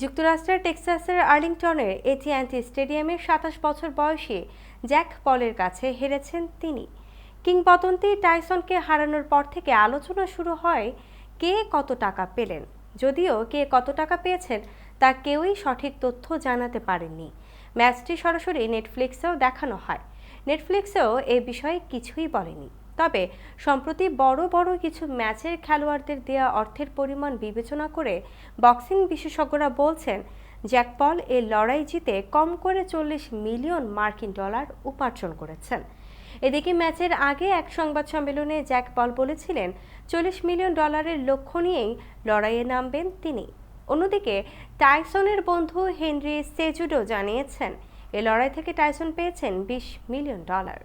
যুক্তরাষ্ট্রের টেক্সাসের আর্লিংটনের এটিঅ্যান্টি স্টেডিয়ামে সাতাশ বছর বয়সী জ্যাক পলের কাছে হেরেছেন তিনি। কিংবদন্তি টাইসনকে হারানোর পর থেকে আলোচনা শুরু হয়, কে কত টাকা পেলেন? যদিও কে কত টাকা পেয়েছেন তা কেউই সঠিক তথ্য জানাতে পারেননি। ম্যাচটি সরাসরি নেটফ্লিক্সেও দেখানো হয়। নেটফ্লিক্সেও এ বিষয়ে কিছুই বলেনি। তবে সম্প্রতি বড় বড় কিছু ম্যাচের খেলোয়াড়দের দেয়া অর্থের পরিমাণ বিবেচনা করে বক্সিং বিশেষজ্ঞরা বলছেন, জ্যাক পল এই লড়াই জিতে কম করে চল্লিশ মিলিয়ন মার্কিন ডলার উপার্জন করেছেন। এদিকে ম্যাচের আগে এক সংবাদ সম্মেলনে জ্যাক পল বলেছিলেন, চল্লিশ মিলিয়ন ডলারের লক্ষ্য নিয়েই লড়াইয়ে নামবেন তিনি। অন্যদিকে টাইসনের বন্ধু হেনরি সেজুডো জানিয়েছেন, এ লড়াই থেকে টাইসন পেয়েছেন বিশ মিলিয়ন ডলার।